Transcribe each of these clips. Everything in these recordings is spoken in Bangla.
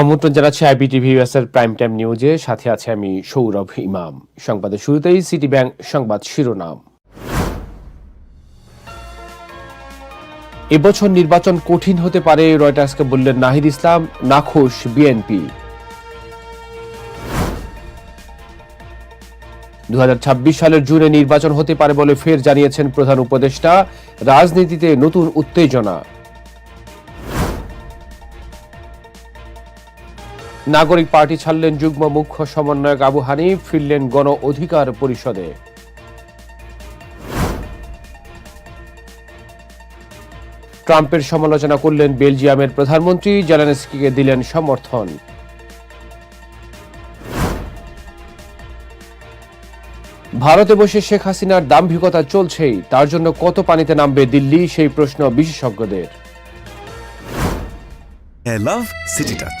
আমন্ত্রণ জানাচ্ছি আইবিটিভি এর প্রাইম টাইম নিউজে সাথে আছে আমি সৌরভ ইমাম। সংবাদের শুরুতেই সিটি ব্যাংক সংবাদ শিরোনাম। এবছর নির্বাচন কঠিন হতে পারে, রয়টার্সকে বললেন নাহিদ ইসলাম, নাখোশ বিএনপি। দু হাজার ছাব্বিশ সালের জুনে নির্বাচন হতে পারে বলে ফের জানিয়েছেন প্রধান উপদেষ্টা। রাজনীতিতে নতুন উত্তেজনা। নাগরিক পার্টি ছাড়লেন যুগ্ম মুখ্য সমন্বয়ক আবু হানিফ, ফিরলেন গণ অধিকার পরিষদে। ট্রাম্পের সমালোচনা করলেন বেলজিয়ামের প্রধানমন্ত্রী, জেলেনস্কিকে দিলেন সমর্থন। ভারতে বসে শেখ হাসিনার দাম্ভিকতা চলছেই, তার জন্য কত পানিতে নামবে দিল্লি, সেই প্রশ্ন বিশেষজ্ঞদের। আই লাভ সিটি টাচ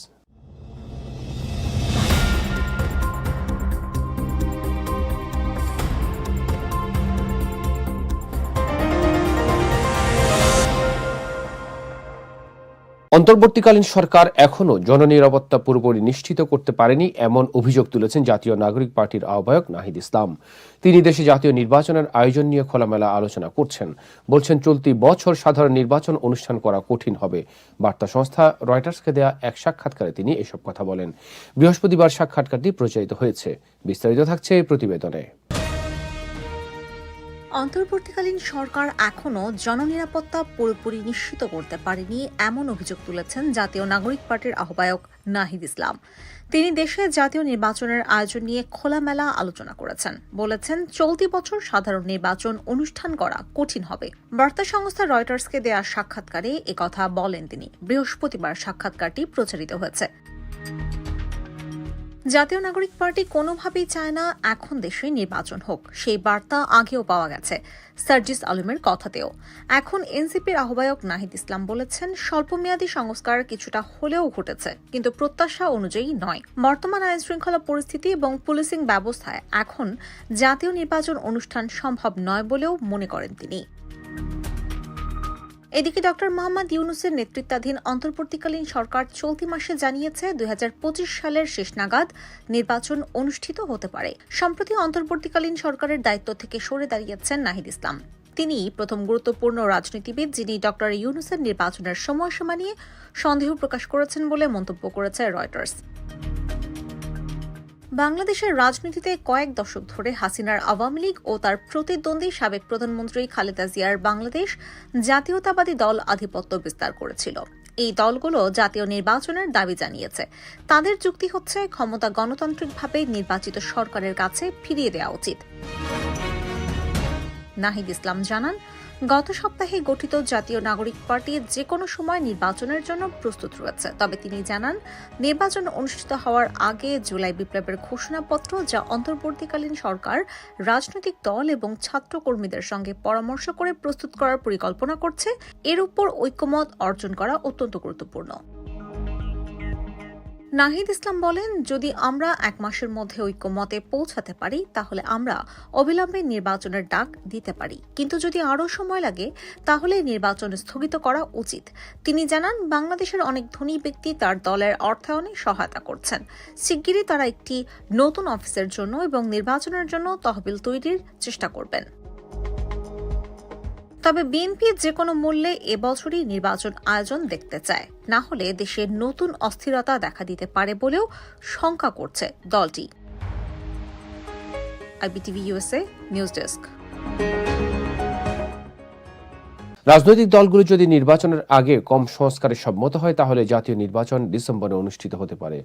অন্তর্বর্তীকালীন সরকার এখনও জননিরাপত্তা পুরোপুরি নিশ্চিত করতে পারেনি, এমন অভিযোগ তুলেছেন জাতীয় নাগরিক পার্টির আহ্বায়ক নাহিদ ইসলাম। তিনি দেশে জাতীয় নির্বাচনের আয়োজন নিয়ে খোলামেলা আলোচনা করছেন। বলছেন, চলতি বছর সাধারণ নির্বাচন অনুষ্ঠান করা কঠিন হবে। বার্তা সংস্থা রয়টার্সকে দেয়া এক সাক্ষাৎকারে তিনি এসব কথা বলেন। বৃহস্পতিবার সাক্ষাৎকারটি প্রচারিত হয়েছে। বিস্তারিত থাকছে প্রতিবেদনে। অন্তর্বর্তীকালীন সরকার এখনও জননিরাপত্তা পুরোপুরি নিশ্চিত করতে পারেনি, এমন অভিযোগ তুলেছেন জাতীয় নাগরিক পার্টির আহ্বায়ক নাহিদ ইসলাম। তিনি দেশে জাতীয় নির্বাচনের আয়োজন নিয়ে খোলামেলা আলোচনা করেছেন। বলেছেন, চলতি বছর সাধারণ নির্বাচন অনুষ্ঠান করা কঠিন হবে। বার্তা সংস্থা রয়টার্সকে দেয়া সাক্ষাৎকারে একথা বলেন তিনি। বৃহস্পতিবার সাক্ষাৎকারটি প্রচারিত হয়েছে। জাতীয় নাগরিক পার্টি কোনোভাবেই চায় না এখন দেশে নির্বাচন হোক। সেই বার্তা আগেও পাওয়া গেছে সার্জিস আলমের কথাতেও। এখন এনসিপির আহ্বায়ক নাহিদ ইসলাম বলেছেন, স্বল্পমেয়াদী সংস্কার কিছুটা হলেও ঘটেছে, কিন্তু প্রত্যাশা অনুযায়ী নয়। বর্তমান আইন শৃঙ্খলা পরিস্থিতি এবং পুলিশিং ব্যবস্থায় এখন জাতীয় নির্বাচন অনুষ্ঠান সম্ভব নয় বলেও মনে করেন তিনি। এদিকে ডক্টর মোহাম্মদ ইউনুসের নেতৃত্বাধীন অন্তর্বর্তীকালীন সরকার চলতি মাসে জানিয়েছে দুই হাজার পঁচিশ সালের শেষ নাগাদ নির্বাচন অনুষ্ঠিত হতে পারে, সম্প্রতি অন্তর্বর্তীকালীন সরকারের দায়িত্ব থেকে সরে দাঁড়িয়েছেন নাহিদ ইসলাম। তিনি প্রথম গুরুত্বপূর্ণ রাজনীতিবিদ যিনি ডক্টর ইউনুসের নির্বাচনের সময়সীমা নিয়ে সন্দেহ প্রকাশ করেছেন বলে মন্তব্য করেছে রয়টার্স। বাংলাদেশের রাজনীতিতে কয়েক দশক ধরে হাসিনার আওয়ামী লীগ ও তার প্রতিদ্বন্দ্বী সাবেক প্রধানমন্ত্রী খালেদা জিয়ার বাংলাদেশ জাতীয়তাবাদী দল আধিপত্য বিস্তার করেছিল। এই দলগুলো জাতীয় নির্বাচনের দাবি জানিয়েছে। তাদের যুক্তি হচ্ছে, ক্ষমতা গণতান্ত্রিকভাবে নির্বাচিত সরকারের কাছে ফিরিয়ে দেওয়া উচিত। নাহিদ ইসলাম জানান গত সপ্তাহে গঠিত জাতীয় নাগরিক পার্টি যে কোনো সময় নির্বাচনের জন্য প্রস্তুত রয়েছে। তবে তিনি জানান, নির্বাচন অনুষ্ঠিত হওয়ার আগে জুলাই বিপ্লবের ঘোষণাপত্র যা অন্তর্বর্তীকালীন সরকার, রাজনৈতিক দল এবং ছাত্র কর্মীদের সঙ্গে পরামর্শ করে প্রস্তুত করার পরিকল্পনা করছে, এর উপর ঐক্যমত অর্জন করা অত্যন্ত গুরুত্বপূর্ণ। নাহিদ ইসলাম বলেন, যদি আমরা এক মাসের মধ্যে ঐক্যমতে পৌঁছাতে পারি, তাহলে আমরা অবিলম্বে নির্বাচনের ডাক দিতে পারি। কিন্তু যদি আরও সময় লাগে, তাহলে নির্বাচন স্থগিত করা উচিত। তিনি জানান, বাংলাদেশের অনেক ধনী ব্যক্তি তার দলের অর্থায়নে সহায়তা করছেন। শিগগিরই তারা একটি নতুন অফিসের জন্য এবং নির্বাচনের জন্য তহবিল তৈরির চেষ্টা করবেন। তবে বিএনপি যে কোনো মূল্যে এবছরই নির্বাচন আয়োজন দেখতে চায়। না হলে দেশে নতুন অস্থিরতা দেখা দিতে পারে বলেও শঙ্কা করছে দলটি। IBTV USA news desk. রাজনৈতিক দলগুলো যদি নির্বাচনের আগে কম সংস্কারে সম্মত হয়, তাহলে জাতীয় নির্বাচন ডিসেম্বরে অনুষ্ঠিত হতে পারে।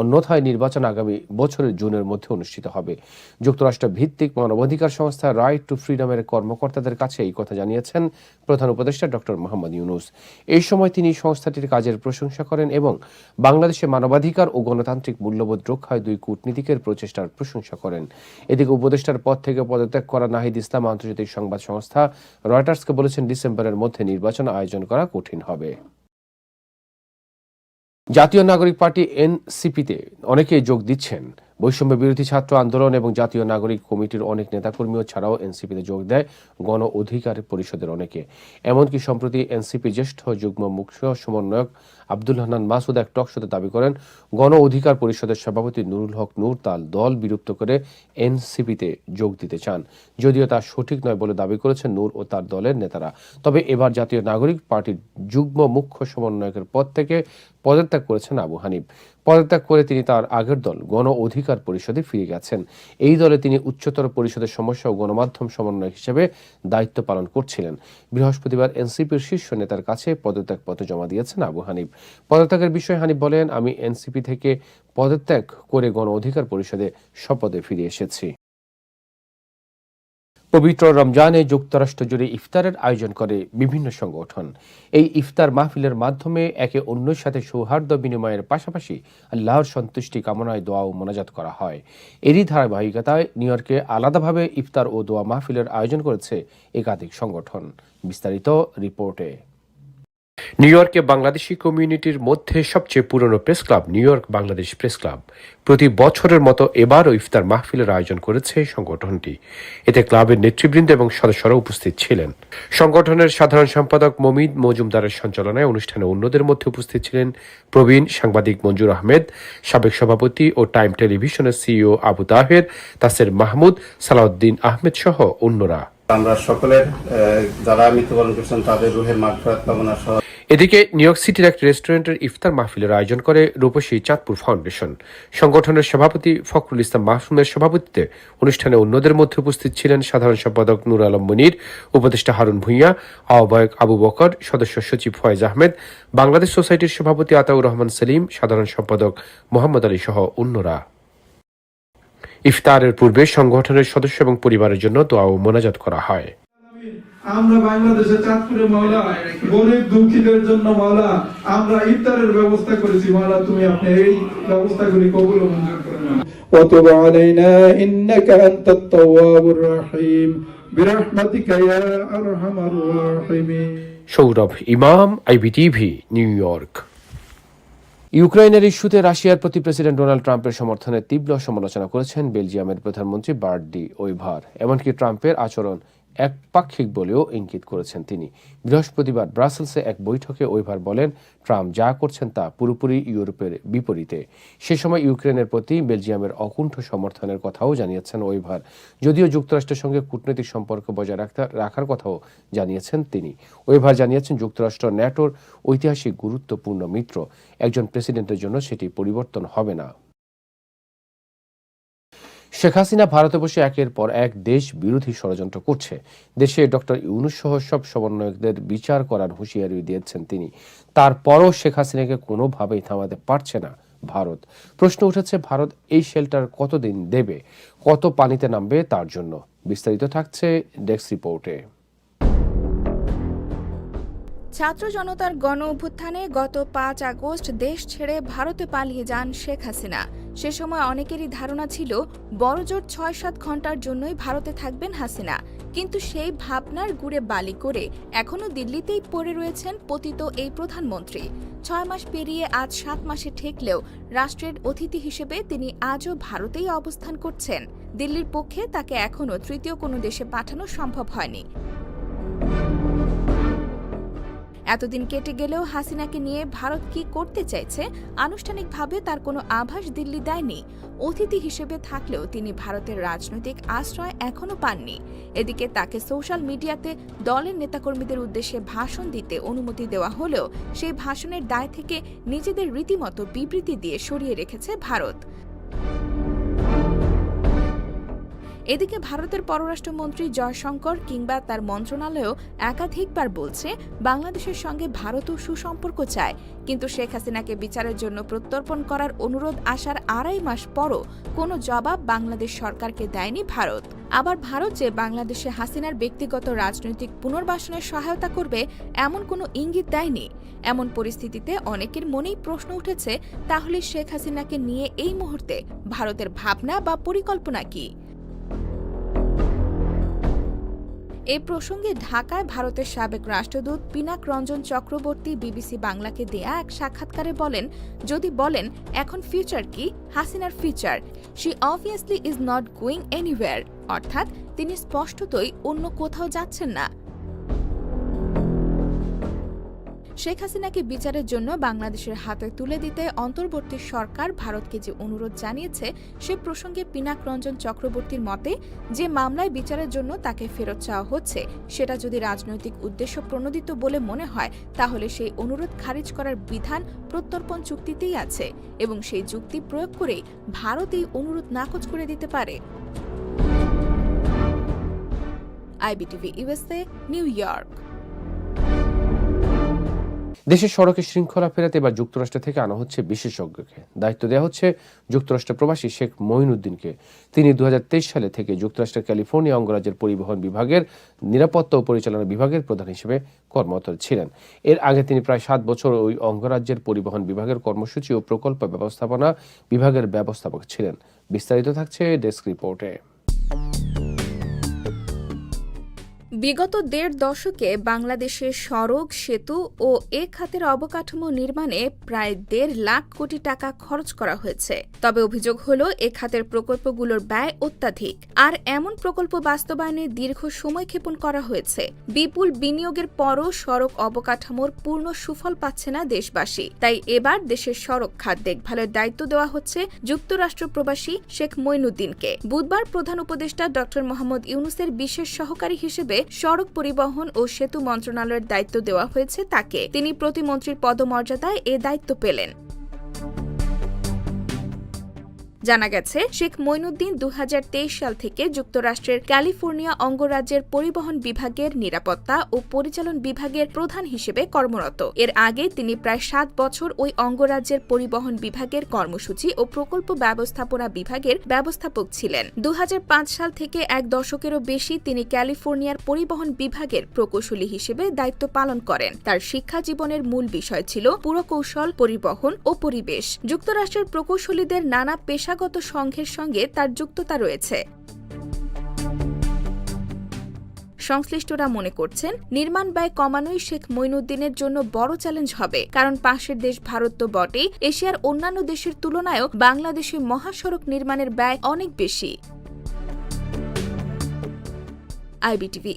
অন্যথায় নির্বাচন আগামী বছরের জুনের মধ্যে অনুষ্ঠিত হবে। যুক্তরাষ্ট্র ভিত্তিক মানবাধিকার সংস্থা রাইট টু ফ্রিডমের কর্মকর্তাদের কাছে এই কথা জানিয়েছেন প্রধান উপদেষ্টা ডক্টর মোহাম্মদ ইউনুস। এই সময় তিনি সংস্থাটির কাজের প্রশংসা করেন এবং বাংলাদেশে মানবাধিকার ও গণতান্ত্রিক মূল্যবোধ রক্ষায় দুই কূটনীতিকের প্রচেষ্টার প্রশংসা করেন। এদিকে উপদেষ্টার পদ থেকে পদত্যাগ করা নাহিদ ইসলাম আন্তর্জাতিক সংবাদ সংস্থা রয়টার্সকে বলেছেন ডিসেম্বরের মধ্যে নির্বাচন আয়োজন করা কঠিন হবে। জাতীয় নাগরিক পার্টি এনসিপিতে অনেকেই যোগ দিচ্ছেন। বৈষম্য বিরোধী ছাত্র আন্দোলন এবং জাতীয় নাগরিক কমিটির অনেক নেতাকর্মীও ছাড়াও এনসিপিতে যোগ দেয় গণ অধিকার পরিষদের অনেকে। এমনকি সম্প্রতি এনসিপি জ্যেষ্ঠ যুগ্ম মুখ্য সমন্বয়ক আব্দুল হান্নান মাসুদ এক টকশোতে দাবি করেন, গণ অধিকার পরিষদের সভাপতি নুরুল হক নূর তাল দল বিলুপ্ত করে এনসিপিতে যোগ দিতে চান। যদিও তা সঠিক নয় বলে দাবি করেছেন নূর ও তার দলের নেতারা। তবে এবার জাতীয় নাগরিক পার্টির যুগ্ম মুখ্য সমন্বয়কের পদ থেকে পদত্যাগ করেছেন আবু হানিফ। পদত্যাগ করে তিনি তার আগের দল গণ অধিকার পরিষদে ফিরে গেছেন। এই দলে তিনি উচ্চতর পরিষদের সমস্যা ও গণমাধ্যম সমন্বয় হিসেবে দায়িত্ব পালন করছিলেন। বৃহস্পতিবার এনসিপির শীর্ষ নেতার কাছে পদত্যাগ পত্র জমা দিয়েছেন আবু হানিফ। পদত্যাগের বিষয়ে হানিফ বলেন, আমি এনসিপি থেকে পদত্যাগ করে গণ অধিকার পরিষদে শপথে ফিরে এসেছি। পবিত্র রমজানে যুক্তরাষ্ট্র জুড়ে ইফতারের আয়োজন করে বিভিন্ন সংগঠন। এই ইফতার মাহফিলের মাধ্যমে একে অন্যের সাথে সৌহার্দ্য বিনিময়ের পাশাপাশি আল্লাহর সন্তুষ্টি কামনায় দোয়া ও মোনাজাত করা হয়। এরই ধারাবাহিকতায় নিউ ইয়র্কে আলাদাভাবে ইফতার ও দোয়া মাহফিলের আয়োজন করেছে একাধিক সংগঠন। বিস্তারিত রিপোর্টে। নিউ ইয়র্কে বাংলাদেশি কমিউনিটির মধ্যে সবচেয়ে পুরনো press club New York Bangladesh press club প্রতি বছরের মতো এবারও ইফতার মাহফিলের আয়োজন করেছে সংগঠনটি। এতে ক্লাবের নেতৃবৃন্দ এবং সদস্যরা উপস্থিত ছিলেন। সংগঠনের সাধারণ সম্পাদক মমিদ মজুমদারের সঞ্চালনায় অনুষ্ঠানে অন্যদের মধ্যে উপস্থিত ছিলেন প্রবীণ সাংবাদিক মঞ্জুর আহমেদ, সাবেক সভাপতি ও টাইম টেলিভিশনের সিইও আবু তাহের, তাসের মাহমুদ, সালাউদ্দিন আহমেদ সহ অন্যরা। আমরা সকলের যারা মৃত্যুবরণ করেছেন, তাদের রুহের মাগফিরাত কামনা সহ এদিকে নিউ ইয়র্ক সিটির এক রেস্টুরেন্টের ইফতার মাহফিলের আয়োজন করে রূপসী চাঁদপুর ফাউন্ডেশন। সংগঠনের সভাপতি ফখরুল ইসলাম মাহসুমের সভাপতিত্বে অনুষ্ঠানে অন্যদের মধ্যে উপস্থিত ছিলেন সাধারণ সম্পাদক নূর আলম মনির, উপদেষ্টা হারুন ভূঁইয়া, আহ্বায়ক আবু বকর, সদস্য সচিব ফয়েজ আহমেদ, বাংলাদেশ সোসাইটির সভাপতি আতাউর রহমান সেলিম, সাধারণ সম্পাদক মোহাম্মদ আলী সহ অন্যরা। ইফতারের পূর্বে সংগঠনের সদস্য এবং পরিবারের জন্য দোয়া ও মোনাজাত করা হয়। আমরা বাংলাদেশের চাঁদপুরে মাওলা গরিব দুঃখীদের জন্য মাওলা আমরা ইফতারের ব্যবস্থা করেছি মাওলা তুমি আপনি এই ব্যবস্থাগুলি কবুল ও মঞ্জুর করে নাও وتب علينا إنك أنت التواب الرحيم برحمتك يا أرحم الراحمين সৌরভ ইমাম আইবিটিভি নিউ ইয়র্ক ইউক্রেনের ইস্যুতে রাশিয়ার প্রতি প্রেসিডেন্ট ডোনাল্ড ট্রাম্পের সমর্থনে তীব্র সমালোচনা করেছেন বেলজিয়ামের প্রধানমন্ত্রী বার্ট ডি ওইভার এমনকি ট্রাম্পের আচরণ একপাক্ষিক বলেও ইঙ্গিত করেছেন তিনি। বৃহস্পতিবার ব্রাসেলসে এক বৈঠকে ওইভার বলেন, ট্রাম্প যা করছেন তা পুরোপুরি ইউরোপের বিপরীতে। সে সময় ইউক্রেনের প্রতি বেলজিয়ামের অকুণ্ঠ সমর্থনের কথাও জানিয়েছেন ওইভার। যদিও যুক্তরাষ্ট্রের সঙ্গে কূটনৈতিক সম্পর্ক বজায় রাখতে রাখার কথাও জানিয়েছেন তিনি। ওইভার জানিয়েছেন, যুক্তরাষ্ট্র ন্যাটোর ঐতিহাসিক গুরুত্বপূর্ণ মিত্র। একজন প্রেসিডেন্টের জন্য সেটি পরিবর্তন হবে না। শেখ হাসিনা ভারতে বসে একের পর এক দেশ বিরোধী ষড়যন্ত্র করছে। দেশে ডক্টর ইউনুস সহ সব সমন্বয়কদের বিচার করার হুঁশিয়ারি দিয়েছেন তিনি। তারপরও শেখ হাসিনাকে কোনোভাবেই থামাতে পারছে না ভারত। প্রশ্ন উঠেছে, ভারত এই শেল্টার কতদিন দেবে? কত পানিতে নামবে? তার জন্য বিস্তারিত থাকছে ডেস্ক রিপোর্টে। ছাত্র জনতার গণ অভ্যুত্থানে গত পাঁচ আগস্ট দেশ ছেড়ে ভারতে পালিয়ে যান শেখ হাসিনা। সে সময় অনেকেরই ধারণা ছিল বড়জোর ছয় সাত ঘণ্টার জন্যই ভারতে থাকবেন হাসিনা। কিন্তু সেই ভাবনার গুড়ে বালি করে এখনও দিল্লিতেই পড়ে রয়েছেন পতিত এই প্রধানমন্ত্রী। ছয় মাস পেরিয়ে আজ সাত মাসে ঠেকলেও রাষ্ট্রের অতিথি হিসেবে তিনি আজও ভারতেই অবস্থান করছেন। দিল্লির পক্ষে তাকে এখনও তৃতীয় কোনো দেশে পাঠানো সম্ভব হয়নি। এতদিন কেটে গেলেও হাসিনাকে নিয়ে ভারত কি করতে চাইছে? আনুষ্ঠানিকভাবে তার কোনো আভাস দিল্লি দেয়নি। অতিথি হিসেবে থাকলেও তিনি ভারতের রাজনৈতিক আশ্রয় এখনও পাননি। এদিকে তাকে সোশ্যাল মিডিয়াতে দলের নেতাকর্মীদের উদ্দেশ্যে ভাষণ দিতে অনুমতি দেওয়া হলেও সেই ভাষণের দায় থেকে নিজেদের রীতিমতো বিবৃতি দিয়ে সরিয়ে রেখেছে ভারত। এদিকে ভারতের পররাষ্ট্রমন্ত্রী জয়শঙ্কর কিংবা তার মন্ত্রণালয়ও একাধিকবার বলছে, বাংলাদেশের সঙ্গে ভারতও সুসম্পর্ক চায়। কিন্তু শেখ হাসিনাকে বিচারের জন্য প্রত্যর্পণ করার অনুরোধ আসার আড়াই মাস পরও কোনো জবাব বাংলাদেশ সরকারকে দেয়নি ভারত। আবার ভারত যে বাংলাদেশে হাসিনার ব্যক্তিগত রাজনৈতিক পুনর্বাসনের সহায়তা করবে, এমন কোনো ইঙ্গিত দেয়নি। এমন পরিস্থিতিতে অনেকের মনেই প্রশ্ন উঠেছে, তাহলে শেখ হাসিনাকে নিয়ে এই মুহূর্তে ভারতের ভাবনা বা পরিকল্পনা কী? এ প্রসঙ্গে ঢাকায় ভারতের সাবেক রাষ্ট্রদূত পিনাক রঞ্জন চক্রবর্তী বিবিসি বাংলাকে দেয়া এক সাক্ষাৎকারে বলেন, যদি বলেন, এখন ফিউচার কি? হাসিনার future she obviously is not going anywhere অর্থাৎ তিনি স্পষ্টতই অন্য কোথাও যাচ্ছেন না। শেখ হাসিনাকে বিচারের জন্য বাংলাদেশের হাতে তুলে দিতে অন্তর্বর্তী সরকার ভারতকে যে অনুরোধ জানিয়েছে, সে প্রসঙ্গে পিনাক রঞ্জন চক্রবর্তীর মতে, যে মামলায় বিচারের জন্য তাকে ফেরত চাওয়া হচ্ছে, সেটা যদি রাজনৈতিক উদ্দেশ্য প্রণোদিত বলে মনে হয়, তাহলে সেই অনুরোধ খারিজ করার বিধান প্রত্যর্পণ চুক্তিতেই আছে এবং সেই যুক্তি প্রয়োগ করেই ভারত এই অনুরোধ নাকচ করে দিতে পারে। IBTV USA New York. দেশের সড়কে শৃঙ্খলা ফেরাতে এবার যুক্তরাষ্ট্র থেকে আনা হচ্ছে বিশেষজ্ঞকে। দায়িত্ব দেওয়া হচ্ছে যুক্তরাষ্ট্র প্রবাসী শেখ মঈনুদ্দিনকে। তিনি দু হাজার তেইশ সালে থেকে যুক্তরাষ্ট্রের ক্যালিফোর্নিয়া, অঙ্গরাজ্যের পরিবহন বিভাগের নিরাপত্তা ও পরিচালনা বিভাগের প্রধান হিসেবে কর্মরত ছিলেন। এর আগে তিনি প্রায় সাত বছর ওই অঙ্গরাজ্যের পরিবহন বিভাগের কর্মসূচি ও প্রকল্প ব্যবস্থাপনা বিভাগের ব্যবস্থাপক ছিলেন। বিস্তারিত থাকছে ডেস্ক রিপোর্টে। বিগত দেড় দশকে বাংলাদেশের সড়ক, সেতু ও এ খাতের অবকাঠামো নির্মাণে প্রায় দেড় লাখ কোটি টাকা খরচ করা হয়েছে। তবে অভিযোগ হল, এ খাতের প্রকল্পগুলোর ব্যয় অত্যাধিক। আর এমন প্রকল্প বাস্তবায়নে দীর্ঘ সময় ক্ষেপণ করা হয়েছে। বিপুল বিনিয়োগের পরও সড়ক অবকাঠামোর পূর্ণ সুফল পাচ্ছে না দেশবাসী। তাই এবার দেশের সড়ক খাত দেখভালের দায়িত্ব দেওয়া হচ্ছে যুক্তরাষ্ট্র প্রবাসী শেখ মঈনুদ্দিনকে বুধবার প্রধান উপদেষ্টা ড মোহাম্মদ ইউনুসের বিশেষ সহকারী হিসেবে সড়ক পরিবহন ও সেতু মন্ত্রণালয়ের দায়িত্ব দেওয়া হয়েছে তাকে। তিনি প্রতিমন্ত্রীর পদমর্যাদায় এ দায়িত্ব পেলেন। জানা গেছে, শেখ মঈনুদ্দিন দু সাল থেকে যুক্তরাষ্ট্রের ক্যালিফোর্নিয়া অঙ্গরাজ্যের পরিবহন বিভাগের নিরাপত্তা ও পরিচালন বিভাগের প্রধান হিসেবে কর্মরত। এর আগে তিনি প্রায় সাত বছর ওই অঙ্গরাজ্যের পরিবহন বিভাগের কর্মসূচি ও প্রকল্প ব্যবস্থাপনা বিভাগের ব্যবস্থাপক ছিলেন। দু হাজার পাঁচ সাল থেকে এক দশকেরও বেশি তিনি ক্যালিফোর্নিয়ার পরিবহন বিভাগের প্রকৌশলী হিসেবে দায়িত্ব পালন করেন। তার শিক্ষা জীবনের মূল বিষয় ছিল পুরকৌশল, পরিবহন ও পরিবেশ। যুক্তরাষ্ট্রের প্রকৌশলীদের নানা পেশাগত সংঘের সঙ্গে তার যুক্ততা রয়েছে। সংশ্লিষ্টরা মনে করছেন, নির্মাণ ব্যয় কমানোই শেখ মঈনুদ্দিনের জন্য বড় চ্যালেঞ্জ হবে। কারণ পাশের দেশ ভারত তো বটেই, এশিয়ার অন্যান্য দেশের তুলনায়ও বাংলাদেশে মহাসড়ক নির্মাণের ব্যয় অনেক বেশি।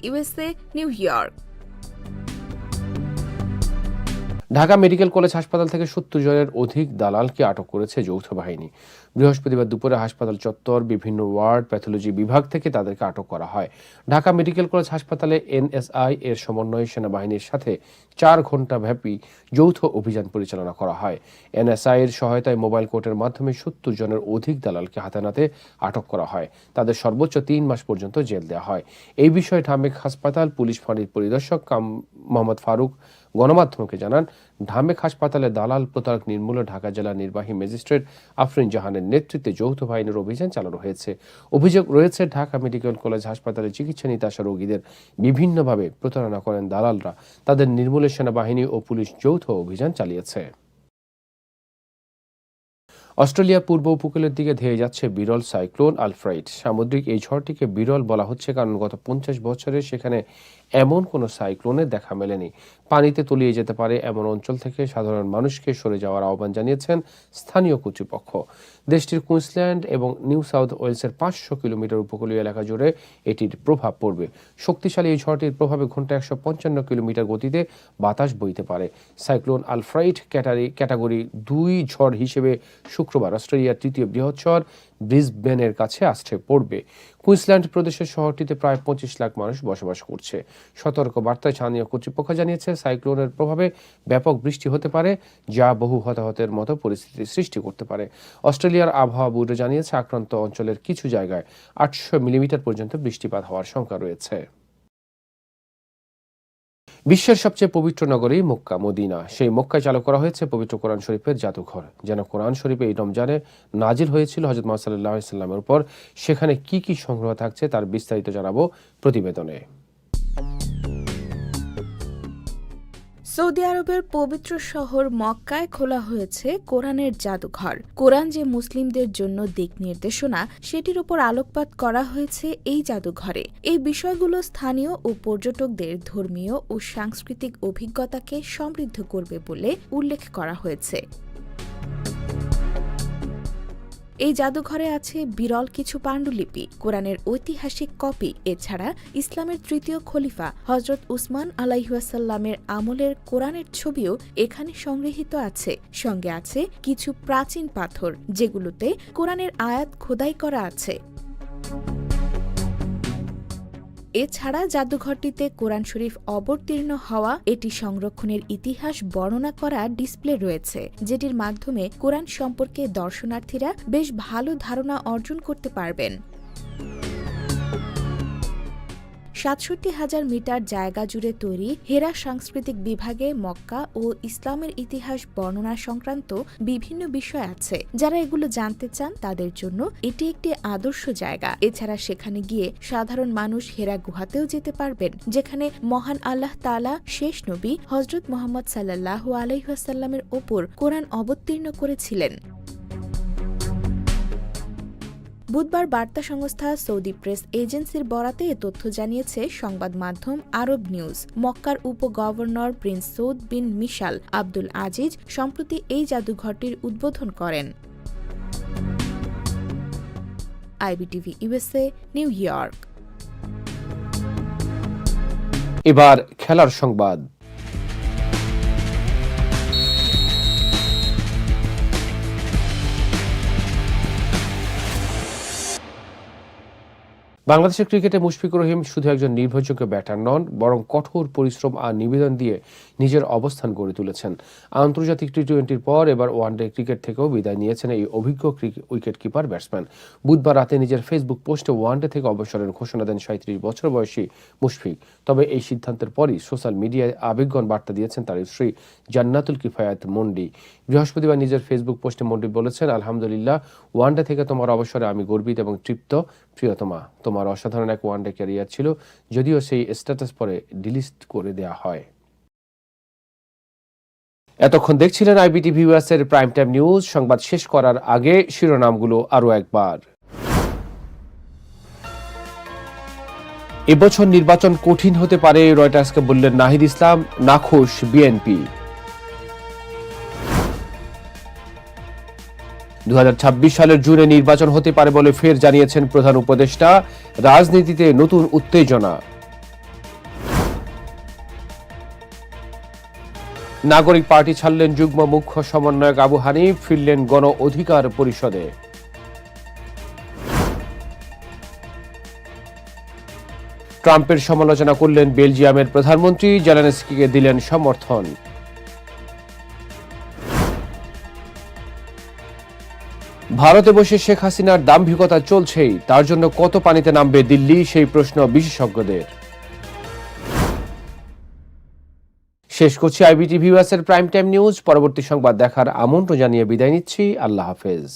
USA New York. Dhaka medical college হাসপাতাল থেকে সত্তর জনের অধিক দালালকে আটক করেছে যৌথ বাহিনী। বৃহস্পতিবার দুপুরে হাসপাতাল চত্বর, বিভিন্ন ওয়ার্ড, প্যাথোলজি বিভাগ থেকে তাদেরকে আটক করা হয়। ঢাকা মেডিকেল কলেজ হাসপাতালে এনএসআই এর সমন্বয়ে সেনাবাহিনীর সাথে চার ঘণ্টা ব্যাপী যৌথ অভিযান পরিচালনা করা হয়। এনএসআই এর সহায়তায় মোবাইল কোর্টের মাধ্যমে সত্তর জনের অধিক দালালকে হাতে নাতে আটক করা হয়। তাদের সর্বোচ্চ তিন মাস পর্যন্ত জেল দেওয়া হয়। এই বিষয়ে ঢামেক হাসপাতাল পুলিশ ফাঁড়ির পরিদর্শক কাম মোহাম্মদ ফারুক গণমাধ্যমকে জানান, ঢামেক হাসপাতালে দালাল প্রতারক নির্মূলে ঢাকা জেলা নির্বাহী ম্যাজিস্ট্রেট আফরিন জাহানের নেতৃত্বে যৌথ বাহিনীর অভিযান চালানো হয়েছে। অভিযোগ রয়েছে, ঢাকা মেডিকেল কলেজ হাসপাতালে চিকিৎসা নিতে আসা রোগীদের বিভিন্নভাবে প্রতারণা করেন দালালরা। তাদের নির্মূলে সেনাবাহিনী ও পুলিশ যৌথ অভিযান চালিয়েছে। অস্ট্রেলিয়া পূর্ব উপকূলের দিকে ধেয়ে যাচ্ছে বিরল সাইক্লোন আলফ্রাইড সামুদ্রিক এই ঝড়টিকে বিরল বলা হচ্ছে, কারণ গত পঞ্চাশ বছরে সেখানে এমন কোনো সাইক্লোনের দেখা মেলেনি। পানিতে তলিয়ে যেতে পারে এমন অঞ্চল থেকে সাধারণ মানুষকে সরে যাওয়ার আহ্বান জানিয়েছেন স্থানীয় কর্তৃপক্ষ। দেশটির কুইন্সল্যান্ড এবং নিউ সাউথ ওয়েলসের পাঁচশো কিলোমিটার উপকূলীয় এলাকা জুড়ে এটির প্রভাব পড়বে। শক্তিশালী এই ঝড়টির প্রভাবে ঘণ্টা একশো পঞ্চান্ন কিলোমিটার গতিতে বাতাস বইতে পারে। সাইক্লোন আলফ্রাইট ক্যাটারি ক্যাটাগরি দুই ঝড় হিসেবে শুক্রবার অস্ট্রেলিয়ার তৃতীয় বৃহৎ ঝড় ব্রিসবেনের কাছে আসছে পড়বে। কুইন্সল্যান্ড প্রদেশের শহরটিতে প্রায় পঁচিশ লাখ মানুষ বসবাস করছে। সতর্ক বার্তায় স্থানীয় কর্তৃপক্ষ জানিয়েছে, সাইক্লোনের প্রভাবে ব্যাপক বৃষ্টি হতে পারে, যা বহু হতাহতের মতো পরিস্থিতি সৃষ্টি করতে পারে। অস্ট্রেলিয়ার আবহাওয়া ব্যুরো জানিয়েছে, আক্রান্ত অঞ্চলের কিছু জায়গায় আটশো মিলিমিটার পর্যন্ত বৃষ্টিপাত হওয়ার শঙ্কা রয়েছে। বিশ্বের সবচেয়ে পবিত্র নগরী মক্কা, মদিনা। সেই মক্কায় চালু করা হয়েছে পবিত্র কোরআন শরীফের জাদুঘর। যেন কোরআন শরীফে এই রমজানে নাজিল হয়েছিল হজরত মোহাম্মদ সাল্লামের উপর, সেখানে কি কি সংগ্রহ থাকছে তার বিস্তারিত জানাব প্রতিবেদনে। সৌদি আরবের পবিত্র শহর মক্কায় খোলা হয়েছে কোরআনের জাদুঘর। কোরআন যে মুসলিমদের জন্য দিক নির্দেশনা, সেটির উপর আলোকপাত করা হয়েছে এই জাদুঘরে। এই বিষয়গুলো স্থানীয় ও পর্যটকদের ধর্মীয় ও সাংস্কৃতিক অভিজ্ঞতাকে সমৃদ্ধ করবে বলে উল্লেখ করা হয়েছে। এই জাদুঘরে আছে বিরল কিছু পাণ্ডুলিপি, কোরআনের ঐতিহাসিক কপি, এছাড়া ইসলামের তৃতীয় খলিফা হজরত উসমান আলাইহাসাল্লামের আমলের কোরআনের ছবিও এখানে সংগৃহীত আছে। সঙ্গে আছে কিছু প্রাচীন পাথর, যেগুলোতে কোরআনের আয়াত খোদাই করা আছে। এছাড়া জাদুঘরটিতে কোরআন শরীফ অবতীর্ণ হওয়া এটি সংরক্ষণের ইতিহাস বর্ণনা করা ডিসপ্লে রয়েছে, যেটির মাধ্যমে কোরআন সম্পর্কে দর্শনার্থীরা বেশ ভালো ধারণা অর্জন করতে পারবেন। সাতষট্টি হাজার মিটার জায়গা জুড়ে তৈরি হেরা সাংস্কৃতিক বিভাগে মক্কা ও ইসলামের ইতিহাস বর্ণনা সংক্রান্ত বিভিন্ন বিষয় আছে। যারা এগুলো জানতে চান তাদের জন্য এটি একটি আদর্শ জায়গা। এছাড়া সেখানে গিয়ে সাধারণ মানুষ হেরা গুহাতেও যেতে পারবেন, যেখানে মহান আল্লাহ তালা শেষ নবী হজরত মোহাম্মদ সাল্লাহ আলহাসাল্লামের ওপর কোরআন অবতীর্ণ করেছিলেন। বুধবার বার্তা সংস্থা সৌদি প্রেস এজেন্সির বরাতে এ তথ্য জানিয়েছে সংবাদ মাধ্যম আরব নিউজ। মক্কার উপ গভর্নর প্রিন্স সৌদ বিন মিশাল আব্দুল আজিজ সম্প্রতি এই জাদুঘরটির উদ্বোধন করেন। IBTV USA, New York. এবার খেলার সংবাদ। বাংলাদেশের ক্রিকেটে মুশফিকুর রহিম শুধু একজন নির্ভরযোগ্য ব্যাটার নন, বরং কঠোর পরিশ্রম আর নিবেদন দিয়ে নিজের অবস্থান গড়ে তুলেছেন। আন্তর্জাতিক টি টোয়েন্টির পর এবার ওয়ানডে ক্রিকেট থেকেও বিদায় নিয়েছেন এই অভিজ্ঞ উইকেট কিপার ব্যাটসম্যান। বুধবার রাতে নিজের ফেসবুক পোস্টে ওয়ানডে থেকে অবসরের ঘোষণা দেন সাঁত্রিশ বছর বয়সী মুশফিক। তবে এই সিদ্ধান্তের পরই সোশ্যাল মিডিয়ায় আবেগগণ বার্তা দিয়েছেন তার স্ত্রী জান্নাতুল কিফায়াত মন্ডি। বৃহস্পতিবার নিজের ফেসবুক পোস্টে মন্ডি বলেছেন, আলহামদুলিল্লাহ, ওয়ানডে থেকে তোমার অবসরে আমি গর্বিত এবং তৃপ্ত। প্রিয়তমা তোমার অসাধারণ এক ওয়ানডে ক্যারিয়ার ছিল, যদিও সেই স্ট্যাটাস পরে ডিলিট করে দেওয়া হয়। এতক্ষণ দেখছিলেন আইবিটি ভিউয়ার্সের প্রাইম টাইম নিউজ সংবাদ শেষ করার আগে শিরোনামগুলো আরও একবার। এবছর নির্বাচন কঠিন হতে পারে, রয়টার্সকে বললেন নাহিদ ইসলাম, নাখোশ বিএনপি। দু হাজার ছাব্বিশ সালের জুনে নির্বাচন হতে পারে বলে ফের জানিয়েছেন প্রধান উপদেষ্টা। রাজনীতিতে নতুন উত্তেজনা। নাগরিক পার্টি ছাড়লেন যুগ্ম মুখ্য সমন্বয়ক আবু হানিফ, ফিরলেন গণ অধিকার পরিষদে। ট্রাম্পের সমালোচনা করলেন বেলজিয়ামের প্রধানমন্ত্রী, জেলেনস্কিকে দিলেন সমর্থন। ভারতে বসে শেখ হাসিনার দাম্ভিকতা চলছেই, তার জন্য কত পানিতে নামবে দিল্লি, সেই প্রশ্ন বিশেষজ্ঞদের। শেষ করছি আইবিটি ভিউয়ার্সের প্রাইম টাইম নিউজ পরবর্তী সংবাদ দেখার আমন্ত্রণ জানিয়ে বিদায় নিচ্ছি, আল্লাহ হাফেজ।